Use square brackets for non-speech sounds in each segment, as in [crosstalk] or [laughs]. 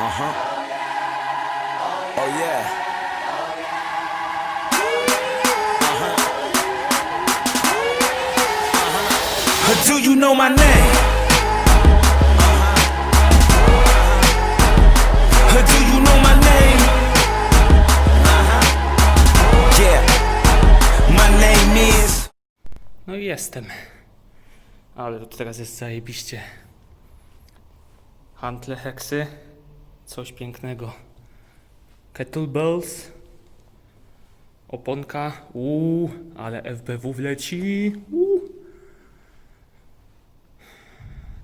Uh. Oh yeah. Do you know my name? No i jestem. Ale to teraz jest zajebiście. Hantle heksy. Coś pięknego. Kettlebells. Oponka. Uuu, ale FBW wleci.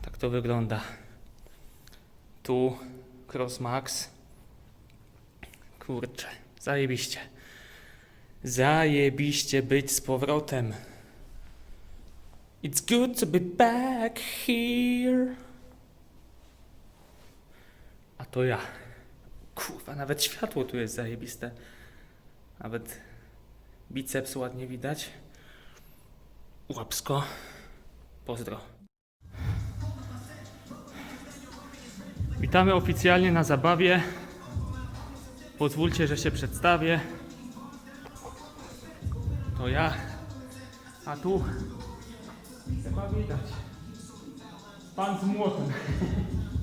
Tak to wygląda. Tu Crossmax. Kurczę, zajebiście. Zajebiście być z powrotem. It's good to be back here. To ja. Kurwa, nawet światło tu jest zajebiste. Nawet biceps ładnie widać. Łapsko. Pozdro. Witamy oficjalnie na zabawie. Pozwólcie, że się przedstawię. To ja. A tu Chyba widać. Pan z młotem. [laughs]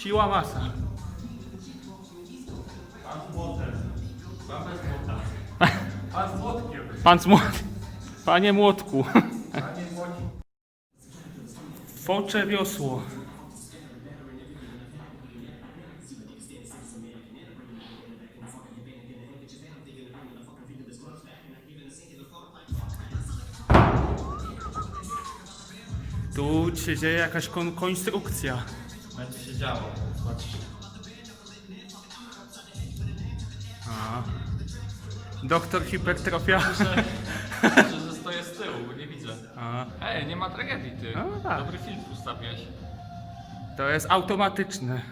Siła masa. Pan z młotem. Pan bez młota. Pan z młotkiem. Pan z młotkiem. Panie młotku. Panie młotku. Focze wiosło. Tu się dzieje jakaś kon konstrukcja. Będzie się działo. A. Doktor hipertrofia. [laughs] Że stoję z tyłu, bo nie widzę. A. Ej, nie ma tragedii, ty. No tak. Dobry film ustawiłeś. To jest automatyczne.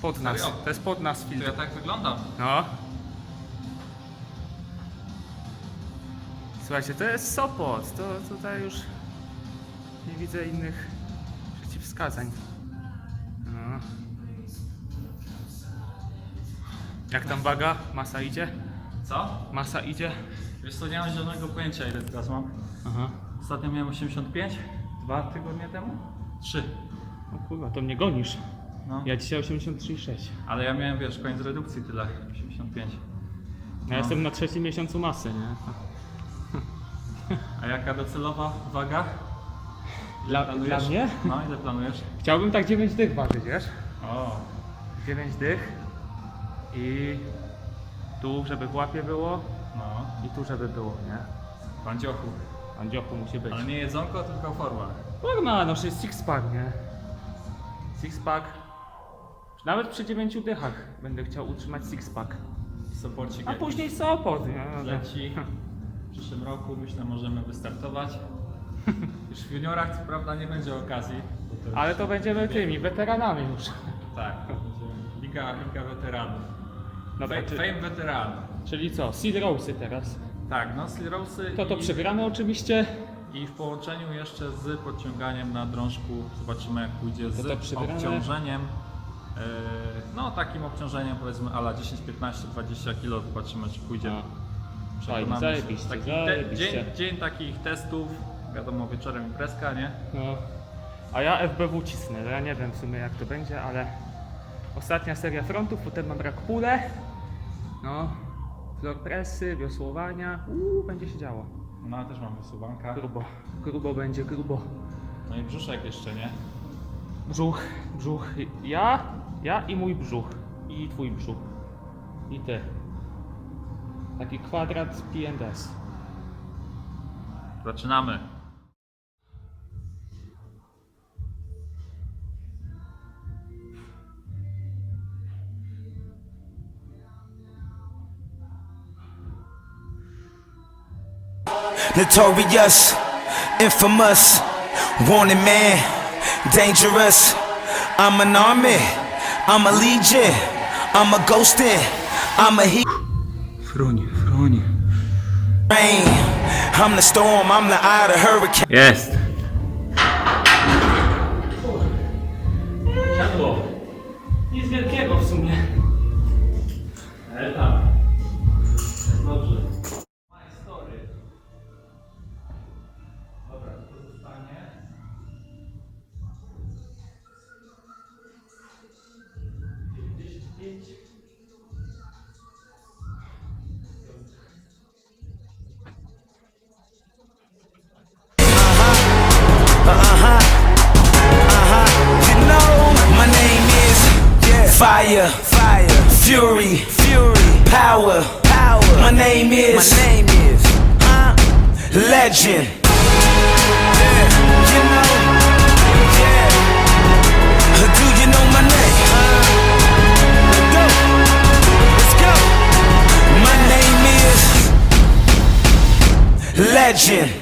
Pod nas. Serio? To jest pod nas To ja tak wyglądam. No. Słuchajcie, to jest Sopot. To tutaj już nie widzę innych przeciwwskazań. Jak tam waga? Masa idzie? Co? Masa idzie? Wiesz co, nie mam zielonego pojęcia ile teraz mam. Aha. Ostatnio miałem 85, dwa tygodnie temu? Trzy. O kurwa, to mnie gonisz. No. Ja dzisiaj 83,6. Ale ja miałem, wiesz, koniec redukcji tyle, 85. Ja jestem na trzecim miesiącu masy, nie? A jaka docelowa waga? Dla, Planujesz? dla mnie? No, ile planujesz? Chciałbym tak 9 dych ważyć, wiesz? O, 9 dych i tu, żeby w łapie było no. i tu, żeby było, nie? Bandziochu. Andziochu musi być. Ale nie jedzonko, tylko forma. Forma, no, że jest six pack, nie? Six pack. Nawet przy 9 dychach będę chciał utrzymać six pack. Soporcik A jakiś później Sopot, nie? No, leci. W przyszłym roku myślę możemy wystartować. Już w juniorach co prawda nie będzie okazji. bo to już- Ale to będziemy tymi weteranami już. Tak, to będzie Liga, Liga Weteranów. Dobra, Fame, czy- fame Weteranów. Czyli co? Seed Rose'y teraz. Tak, no Slirosy To to i, przegramy oczywiście. i w połączeniu jeszcze z podciąganiem na drążku zobaczymy jak pójdzie z To to przegramy. obciążeniem. Yy, no takim obciążeniem powiedzmy ala 10, 15, 20 kg zobaczymy czy pójdzie. A. Przekonamy się. zajebiście, Taki zajebiście. dzień, dzień takich testów, wiadomo wieczorem imprezka, nie? No. A ja FBW cisnę, ja nie wiem w sumie jak to będzie, ale ostatnia seria frontów, potem mam rak pule, no, floor pressy, wiosłowania, uuu, będzie się działo. No ale też mam wysuwanka. Grubo, grubo będzie, grubo. No i brzuszek jeszcze, nie? Brzuch, brzuch, ja, ja i mój brzuch, i twój brzuch, i ty. Taki kwadrat P&S. Zaczynamy. Notorious, infamous, wanted man, dangerous. I'm an army, I'm a legion, I'm a ghosting, I'm a heat Fruń, fruń. rain. I'm the storm, I'm the eye of the hurricane. Jest. Fire, Fire, Fury, Fury, Power, Power. My name is, my name is, huh? Legend. Yeah, you know, yeah. Do you know my name? Let's go, let's go. My name is Legend.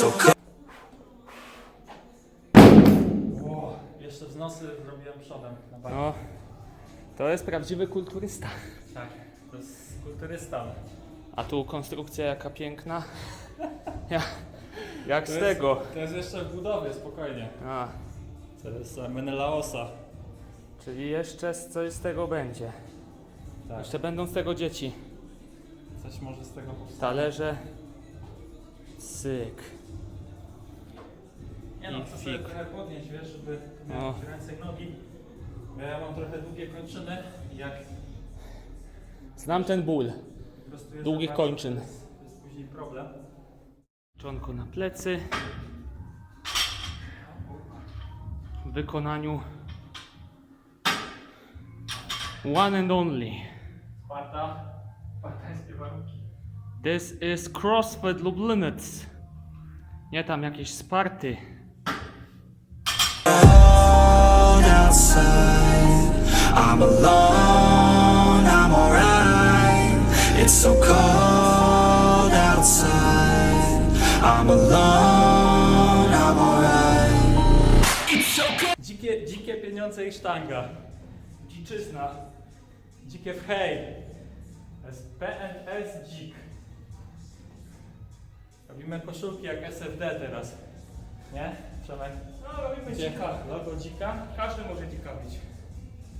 so. Ło, jeszcze wznosy zrobiłem przodem. Na. No, to jest prawdziwy kulturysta. Tak, to jest kulturysta. A tu konstrukcja jaka piękna. [laughs] Ja, jak To z jest- tego. To jest jeszcze w budowie, spokojnie. A, To jest e, Menelaosa. czyli jeszcze z- coś z tego będzie. Tak, Jeszcze będą z tego dzieci. coś może z tego powstać. Talerze. Syk. Nie no, I chcę sobie trochę podnieść, wiesz, żeby No. mieć ręce i nogi. Bo ja mam trochę długie kończyny jak Znam ten ból. po prostu jest Długich za kończyn. To jest, to jest później problem. Czonko na plecy. W wykonaniu one and only. Sparta, spartańskie warunki. This is CrossFit Lubliniec. Nie tam jakieś Sparty. cold outside. I'm alone, I'm alright. It's so cold outside. I'm alone, I'm alright. Dzikie, dzikie pieniądze i sztanga. Dziczyzna. Dzikie w hej. To jest PNS dzik. Robimy koszulki jak SFD teraz. Nie? Przemek? No, robimy Gdzie? dzika. Logo dzika. Każdy może dzika mieć.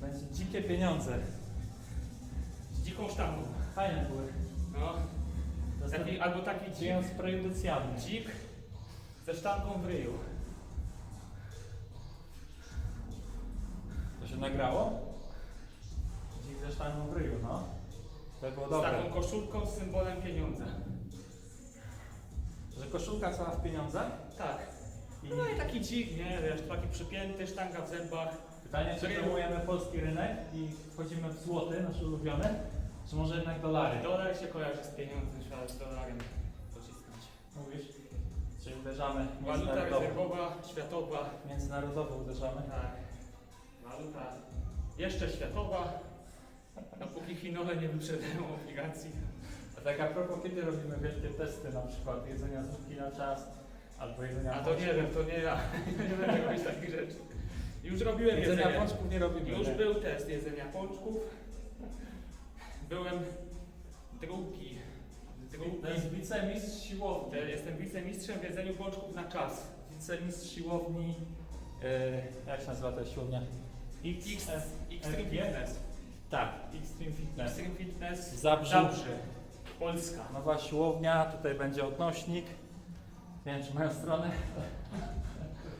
Będzie dzikie pieniądze. Z dziką sztangą. Fajne były. No. Taki, albo taki dzik, pieniądz prejudycjalny. dzik ze sztangą w ryju. To się nagrało? Dzik ze sztangą w ryju, no. To było Z dobre. taką koszulką z symbolem pieniądza. Że koszulka cała w pieniądze? Tak. No i taki dzik, nie wiesz, taki przypięty, sztanga w zębach. Pytanie, czy promujemy polski rynek i wchodzimy w złoty, nasz ulubiony, czy może jednak dolary? Dolar się kojarzy z pieniądzem, trzeba z dolarem pocisnąć. Mówisz? Czyli uderzamy Waluta międzynarodowo. rezerwowa, światowa. Międzynarodowo uderzamy. Tak. Waluta jeszcze światowa. Dopóki Chinowe nie wyprzedają obligacji. A tak a propos, kiedy robimy wielkie testy na przykład jedzenia zupki na czas, albo jedzenia A to nie wiem, to nie ja. [laughs] nie będę robić takich rzeczy. Już robiłem Jedzenia jedzenie. pączków nie robimy. Już nie? był test jedzenia pączków. Byłem drugi. To jest Drugi. wicemistrz siłowni. Te- Jestem wicemistrzem w jedzeniu pączków na czas. Wicemistrz siłowni, yy, jak się nazywa ta siłownia? X, Extreme? Fitness. Tak, Extreme Fitness. Extreme Fitness W Zabrzu. Zabrze. Polska. Nowa siłownia, tutaj będzie odnośnik. Nie wiem, czy mają stronę.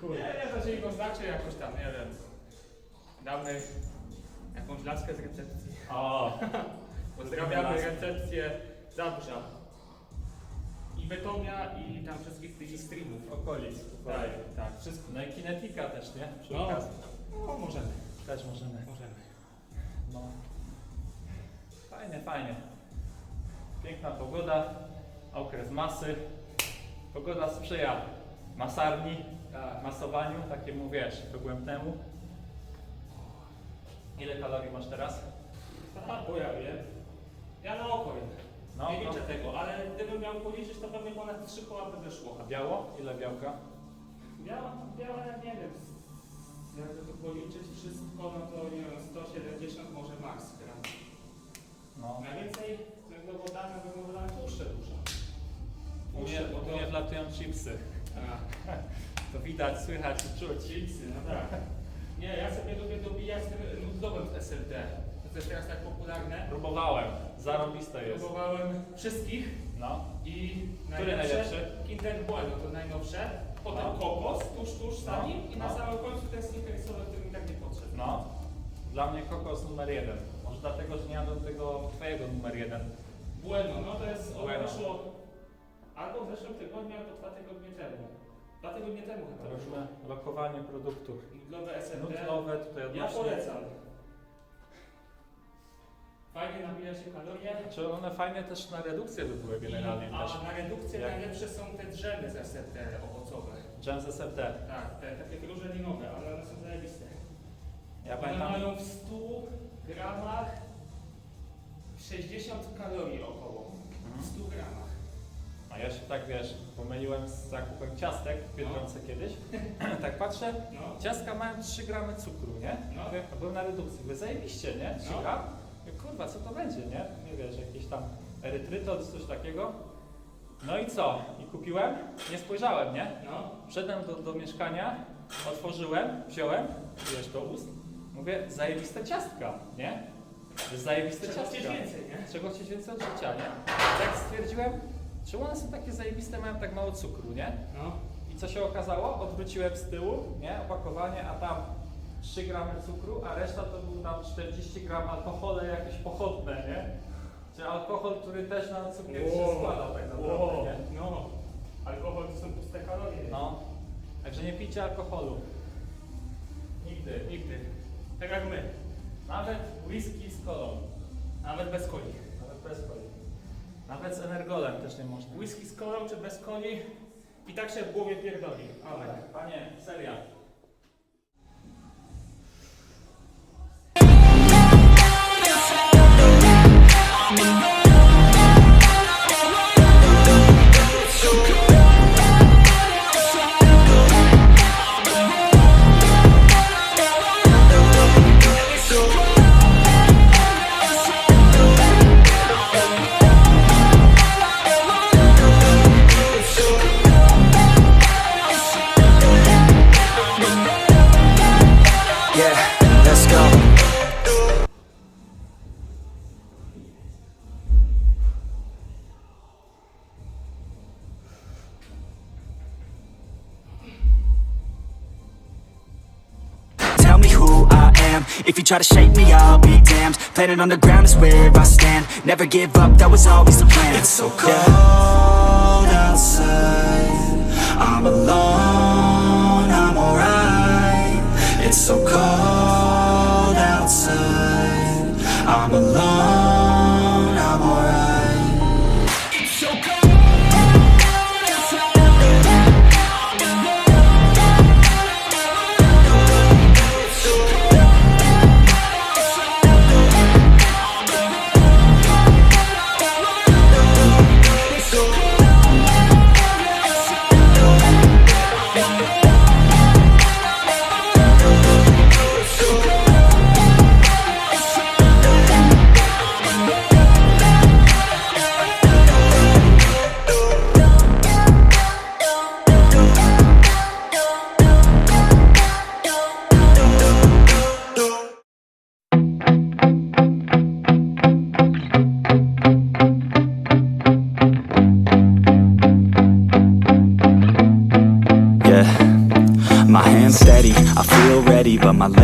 Nie wiem, to się ich oznaczy jakoś tam, nie wiem. Damy jakąś laskę z recepcji. O, [laughs] Pozdrawiamy recepcję Zabrza. I Bytomia i tam wszystkich tych streamów. okolic. Tak, tak. wszystko. No i kinetika też, nie? Przy No, okazji. no możemy, Też możemy. możemy. No. Fajnie, fajnie. Piękna pogoda, okres masy. Pogoda sprzyja masarni, Tak. masowaniu, takiemu wiesz, dogłębnemu. Ile kalorii masz teraz? Aha, bo ja wiem. Ja na oko. No, nie no. liczę tego, ale gdybym miał policzyć, to pewnie ponad 3 koła by wyszło. A biało? Ile białka? Biała, biała, nie wiem. Jakby to policzyć wszystko, no to nie wiem, 170 może max gram. No. Najwięcej węglowodany węglowodany tłuszcze dużo. Tłuszcze, bo u mnie to... wlatują chipsy. A, To widać, słychać i czuć. chipsy, no tak. Nie, ja sobie lubię dobijać tym nudowym z SLD. To jest teraz tak popularne. Próbowałem. Zarobiste jest. Próbowałem wszystkich No. i Który najlepszy? Kinder Bueno to najnowsze. Potem No. kokos, tuż, tuż za No, nim i na no. samym końcu ten snickersowy, który mi tak nie podszedł. No. Dla mnie kokos numer jeden. Może dlatego, że nie jadłem tego twojego numer jeden. Bueno, no to jest, ono Bueno. wyszło albo w zeszłym tygodniu, albo dwa tygodnie temu. Dwa tygodnie temu chyba wyszło. Robimy lokowanie produktu. Nudlowe SLD. Nutlowe tutaj Ja odnośnie. polecam. Fajnie nabija się kalorie. Czy one fajne też na redukcję by były generalnie też? a na redukcję Jak- najlepsze są te drzemy z SLD owocowe. Dżem z SFD. Tak, te takie różelinowe, ale one są zajebiste. Ja One pamiętam, mają w 100 gramach 60 kalorii około. W 100 gramach. a ja się tak wiesz, pomyliłem z zakupem ciastek w Biedronce kiedyś. [laughs] tak patrzę, No. ciastka mają 3 gramy cukru, nie? No. Mówię, a byłem na redukcji, wy zajebiście, nie? 3 No. gram? Mówię, Kurwa, co to będzie, nie? Nie wiesz, jakiś tam erytrytol czy coś takiego. No i co? I kupiłem? Nie spojrzałem, nie? No. Wszedłem do, do mieszkania, otworzyłem, wziąłem, wiesz, do ust. Mówię, zajebiste ciastka, nie? Zajebiste Trzeba ciastka. chcieć więcej, nie? Czego chcieć więcej od życia, nie? Tak stwierdziłem, czemu one są takie zajebiste, mają tak mało cukru, nie? No. I co się okazało? Odwróciłem z tyłu, nie? Opakowanie, a tam 3 gramy cukru, a reszta to był tam 40 gram alkohole jakieś pochodne, nie? Czy alkohol, który też na cukier się Wow. składa tak naprawdę, Wow. nie? No. Alkohol to są puste kalorie. No. Także nie pijcie alkoholu. Nigdy. Nigdy. Tak jak my. Nawet whisky z kolą. Nawet bez coli. Nawet bez coli. Nawet z energolem też nie można. Whisky z kolą czy bez coli i tak się w głowie pierdoli. Ale. Panie, seria. Try to shake me, I'll be damned. Planet on the ground is where I stand. Never give up, that was always the plan. It's so cold outside.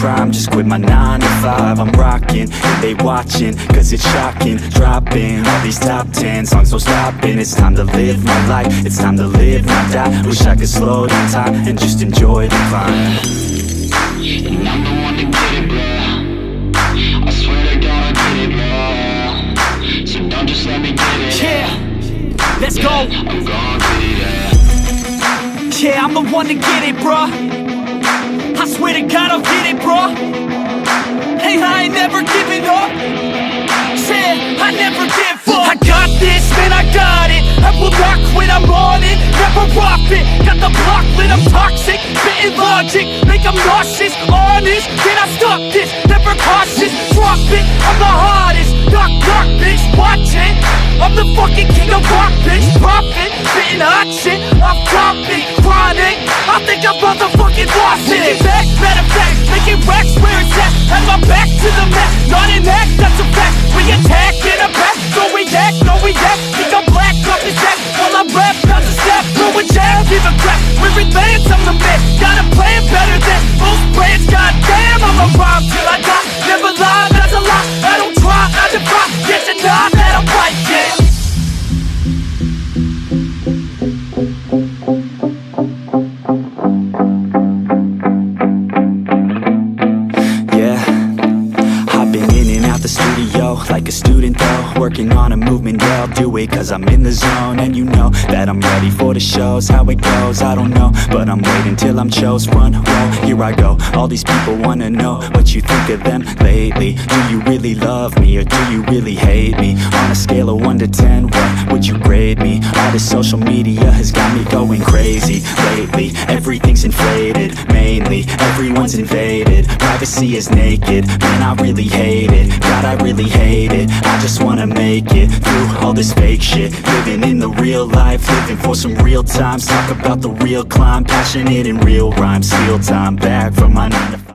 prime. Just quit my nine to five. I'm rocking, and they watching, cause it's shocking. Dropping all these top ten songs, no stopping. It's time to live my life, it's time to live, not die. Wish I could slow down time and just enjoy the climb. And I'm the one to get it, bro. I swear to God, I get it, bro. So don't just let me get it. Yeah, let's go. I'm gonna get it, yeah. Yeah, I'm the one to get it, bruh. I swear to God, I'll get it, bro. Hey, I ain't never giving up. Said I never give up. I got this, man, I got it. I will not quit, I'm on it. Never rock it. Got the block lit, I'm toxic. Spitting logic, make them nauseous. Honest, can I stop this? Never cautious, drop it. I'm the hardest. Knock, knock, bitch, watch it. I'm the fucking king of rock, bitch. Profit, spitting hot shit. I'm topic, motherfucking lost it. Making back, matter fact, making racks where it's at. Have my back to the mat, not an act, that's a fact. We attack in a back, so we act, no we act. Think I'm black, up his jack. While I rap, not to snap, throw a jab, give a crap. We're I'm the man. Got a plan better than most brands. Goddamn, I'm a rhyme till I die. Never lie, that's a lie. I don't try, I defy. Working on a movement, I'll do it cause I'm in the zone. And you know that I'm ready for the shows How it goes, I don't know. But I'm waiting till I'm chose Front row, here I go All these people wanna know what you think of them lately. Do you really love me or do you really hate me? On a scale of 1 to 10, what would you grade me? All this social media has got me going crazy lately. Everything's inflated, mainly Everyone's invaded, privacy is naked Man, I really hate it, God, I really hate it. I just wanna make it through all this fake shit. Living in the real life, living for some real times Talk about the real climb, passionate in real rhymes. Steal time back from my 9 to 5